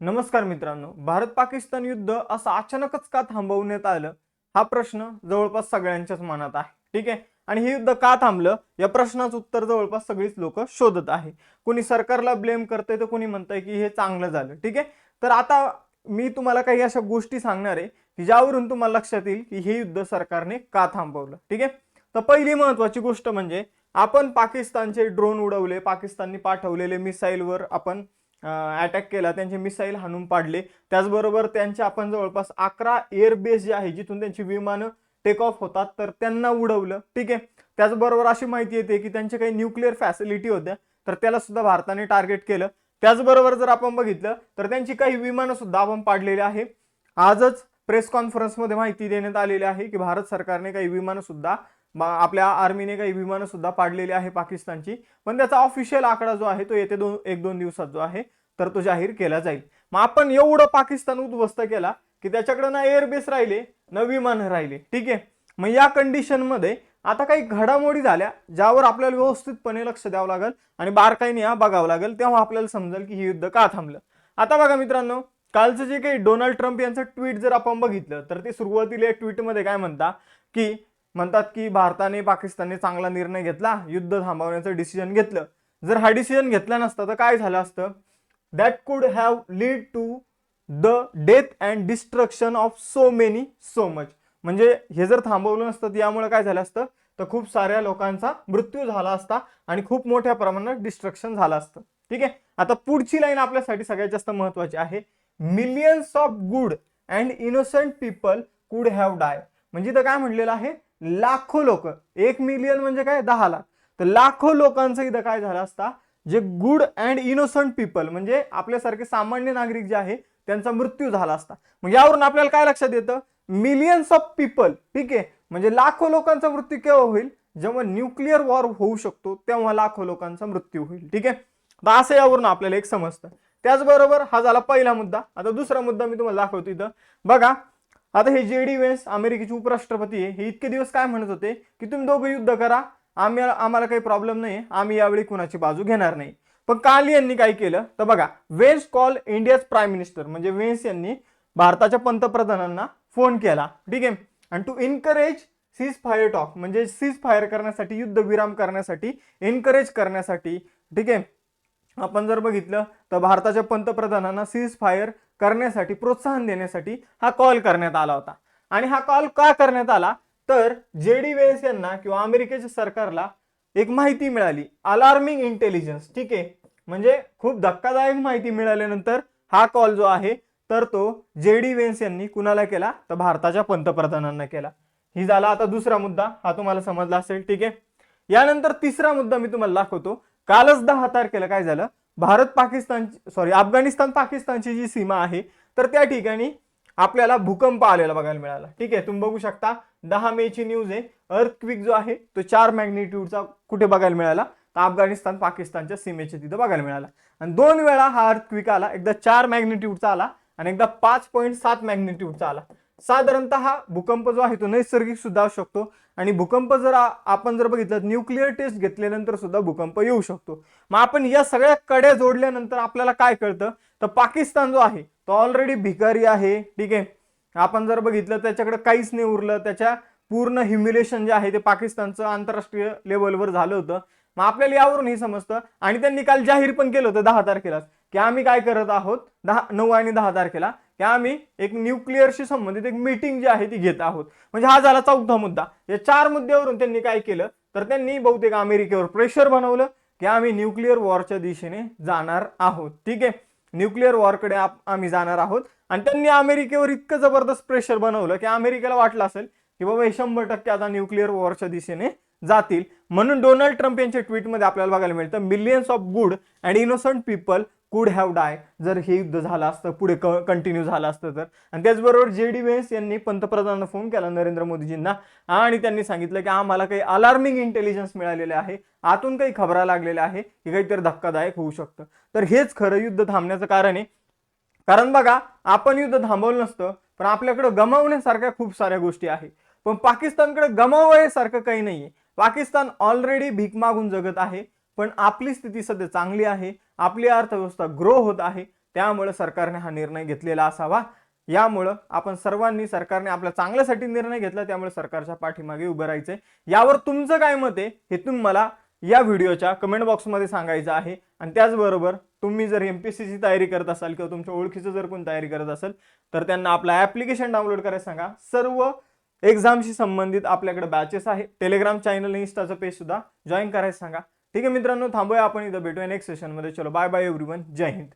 नमस्कार मित्रांनो भारत पाकिस्तान युद्ध असं अचानकच का थांबवण्यात आलं? हा प्रश्न जवळपास सगळ्यांच्याच मनात आहे ठीक आहे? आणि हे युद्ध का थांबलं? या प्रश्नाचं उत्तर जवळपास सगळीच लोक शोधत आहे. कोणी सरकारला ब्लेम करतंय तर कोणी म्हणतंय की हे चांगलं झालं ठीक आहे? तर आता मी तुम्हाला काही अशा गोष्टी सांगणार आहे की ज्यावरून तुम्हाला लक्षात येईल की हे युद्ध सरकारने का थांबवलं ठीक आहे? तर पहिली महत्वाची गोष्ट म्हणजे आपण पाकिस्तानचे ड्रोन उडवले पाकिस्ताननी पाठवलेले मिसाईलवर आपण अटॅक केला त्यांचे मिसाईल हाणून पाडले. त्याचबरोबर त्यांचे आपण जवळपास अकरा एअरबेस जे आहे जिथून त्यांची विमानं टेक ऑफ होतात तर त्यांना उडवलं. ठीक आहे? त्याचबरोबर अशी माहिती येते की त्यांच्या काही न्यूक्लिअर फॅसिलिटी होत्या तर त्याला सुद्धा भारताने टार्गेट केलं. त्याचबरोबर जर आपण बघितलं तर त्यांची काही विमानं सुद्धा आपण पाडलेली आहे. आजच प्रेस कॉन्फरन्समध्ये माहिती देण्यात आलेली आहे की भारत सरकारने काही विमानं सुद्धा आपल्या आर्मीने काही विमानं सुद्धा पाडलेली आहे पाकिस्तानची. पण त्याचा ऑफिशियल आकडा जो आहे तो येते दोन एक दोन दिवसात जो आहे तर तो जाहीर केला जाईल. मग आपण एवढं पाकिस्तान उद्ध्वस्त केला की त्याच्याकडे ना एअरबेस राहिले ना विमानं राहिले. ठीक आहे? मग या कंडिशनमध्ये आता काही घडामोडी झाल्या ज्यावर आपल्याला व्यवस्थितपणे लक्ष द्यावं लागेल आणि बारकाईने हा बघावं लागेल तेव्हा आपल्याला समजेल की हे युद्ध का थांबलं. आता बघा मित्रांनो कालचं जे काही डोनाल्ड ट्रम्प यांचं ट्विट जर आपण बघितलं तर ते सुरुवातीला ट्विटमध्ये काय म्हणता की म्हणतात की भारताने पाकिस्तानने चांगला निर्णय घेतला युद्ध थांबवण्याचं डिसिजन घेतलं. जर हा डिसिजन घेतला नसता तर काय झालं असतं? That could have lead to the death and destruction of so many so much म्हणजे हे जर थांबवलं नसतं तर यामुळे काय झालं असतं? तर खूप साऱ्या लोकांचा मृत्यू झाला असता आणि खूप मोठ्या प्रमाणात डिस्ट्रक्शन झालं असतं. ठीक आहे? आता पुढची लाईन आपल्यासाठी सगळ्यात जास्त महत्वाची आहे. Millions of good and innocent people could have die म्हणजे इथं काय म्हणलेलं आहे? लाखो लोक एक मिलियन म्हणजे काय? दहा लाख. तर लाखो लोकांचं इथं काय झालं असता जे गुड अँड इनोसंट पीपल म्हणजे आपल्यासारखे सामान्य नागरिक जे आहे त्यांचा मृत्यू झाला असता. मग यावरून आपल्याला काय लक्षात येतं? मिलियन्स ऑफ पीपल ठीक आहे? म्हणजे लाखो लोकांचा मृत्यू केव्हा होईल? जेव्हा न्यूक्लिअर वॉर होऊ शकतो तेव्हा लाखो लोकांचा मृत्यू होईल ठीक आहे? तर असं यावरून आपल्याला एक समजतं. त्याचबरोबर हा झाला पहिला मुद्दा. आता दुसरा मुद्दा मी तुम्हाला दाखवतो इथं. बघा आता हे जे डी वेन्स अमेरिकेचे उपराष्ट्रपती आहे. हे इतके दिवस काय म्हणत होते? की तुम्ही दोघं युद्ध करा. आम्ही आम्हाला काही प्रॉब्लेम नाही आम्ही यावेळी कुणाची बाजू घेणार नाही. पण काल यांनी काय केलं? तर बघा Vance call India's prime minister म्हणजे वेन्स यांनी भारताच्या पंतप्रधानांना फोन केला. ठीक आहे? आणि to encourage cease fire talk म्हणजे सीज फायर करण्यासाठी युद्धविराम करण्यासाठी एनकरेज करण्यासाठी ठीक आहे? आपण जर बघितलं तर भारताच्या पंतप्रधानांना सीज फायर करण्यासाठी प्रोत्साहन देण्यासाठी हा कॉल करण्यात आला होता. आणि हा कॉल का करण्यात आला? तर जे डी वेल्स यांना किंवा अमेरिकेच्या सरकारला एक माहिती मिळाली. अलार्मिंग इंटेलिजन्स ठीक आहे? म्हणजे खूप धक्कादायक माहिती मिळाल्यानंतर हा कॉल जो आहे तर तो जे डी वेन्स यांनी कुणाला केला? तर भारताच्या पंतप्रधानांना केला. ही झाला आता दुसरा मुद्दा. हा तुम्हाला समजला असेल ठीक आहे? यानंतर तिसरा मुद्दा मी तुम्हाला दाखवतो. कालच दहा तारखेला काय झालं? भारत पाकिस्तान सॉरी अफगाणिस्तान पाकिस्तानची जी सीमा आहे तर त्या ठिकाणी आपल्याला भूकंप आलेला बघायला मिळाला. ठीक आहे? तुम्ही बघू शकता दहा मेची न्यूज आहे. अर्थक्विक जो आहे तो चार मॅग्नेट्यूडचा कुठे बघायला मिळाला? तर अफगाणिस्तान पाकिस्तानच्या सीमेच्या तिथं बघायला मिळाला. आणि दोन वेळा हा अर्थक्विक आला. एकदा चार मॅग्नेट्यूडचा आला आणि एकदा पाच पॉईंट सात मॅग्नेट्यूडचा आला. साधारणतः हा भूकंप जो आहे तो नैसर्गिक सुद्धा असू शकतो. आणि भूकंप जर आपण जर बघितलं न्यूक्लिअर टेस्ट घेतल्यानंतर सुद्धा भूकंप येऊ शकतो. मग आपण या सगळ्या कड्या जोडल्यानंतर आपल्याला काय कळतं? तर पाकिस्तान जो आहे तो ऑलरेडी भिकारी आहे. ठीक आहे? आपण जर बघितलं त्याच्याकडे काहीच नाही उरलं. त्याच्या पूर्ण ह्युम्युलेशन जे आहे ते पाकिस्तानचं आंतरराष्ट्रीय लेवलवर झालं होतं. मग आपल्याला यावरून हे समजतं. आणि त्यांनी काल जाहीर पण केलं होतं दहा तारखेला की आम्ही काय करत आहोत? दहा नऊ आणि दहा तारखेला. की आम्ही एक न्यूक्लिअरशी संबंधित एक मीटिंग जी आहे ती घेत आहोत. म्हणजे हा झाला चौथा मुद्दा. या चार मुद्द्यावरून त्यांनी काय केलं? तर त्यांनी बहुतेक अमेरिकेवर प्रेशर बनवलं की आम्ही न्यूक्लिअर वॉरच्या दिशेने जाणार आहोत. ठीक आहे? न्यूक्लिअर वॉरकडे आप- आम्ही जाणार आहोत. आणि त्यांनी अमेरिकेवर इतकं जबरदस्त प्रेशर बनवलं की अमेरिकेला वाटलं असेल की बाबा हे शंभर टक्के आता न्यूक्लिअर वॉरच्या दिशेने जातील. म्हणून डोनाल्ड ट्रम्प यांच्या ट्विटमध्ये आपल्याला बघायला मिळतं millions of good and innocent people could have die जर हे युद्ध झालं असतं पुढे क कंटिन्यू झालं असतं तर. आणि त्याचबरोबर जे डी वेन्स यांनी पंतप्रधानांना फोन केला नरेंद्र मोदीजींना. आणि त्यांनी सांगितलं की आम्हाला काही अलार्मिंग इंटेलिजन्स मिळालेले आहे. आतून काही खबरा लागलेल्या आहे. की काहीतरी धक्कादायक होऊ शकतं. तर हेच खरं युद्ध थांबण्याचं कारण आहे. कारण बघा आपण युद्ध थांबवलं नसतं पण आपल्याकडे गमावण्यासारख्या खूप साऱ्या गोष्टी आहे. पण पाकिस्तानकडे गमावण्यासारखं काही नाहीये. पाकिस्तान ऑलरेडी भीक मागून जगत आहे. पण आपली स्थिती सध्या चांगली आहे आपली अर्थव्यवस्था ग्रो होत आहे त्यामुळे सरकारने हा निर्णय घेतलेला असावा. यामुळं आपण सर्वांनी सरकारने आपल्या चांगल्यासाठी निर्णय घेतला त्यामुळे सरकारच्या पाठीमागे उभं राहायचंय. यावर तुमचं काय मत आहे हे तुम्ही मला या व्हिडिओच्या कमेंट बॉक्समध्ये सांगायचं आहे. आणि त्याचबरोबर तुम्ही जर एम पी एस सीची तयारी करत असाल किंवा तुमच्या ओळखीचं जर कोण तयारी करत असेल तर त्यांना आपला ॲप्लिकेशन डाउनलोड करायला सांगा. सर्व एक्झामशी संबंधित आपल्याकडे बॅचेस आहे. टेलिग्राम चॅनल इन्स्टाचं पेज सुद्धा जॉईन करायला सांगा. ठीक आहे मित्रांनो थांबूया आपण इथं भेटूया नेक्स्ट सेशनमध्ये चलो बाय बाय एव्हरीवन जय हिंद.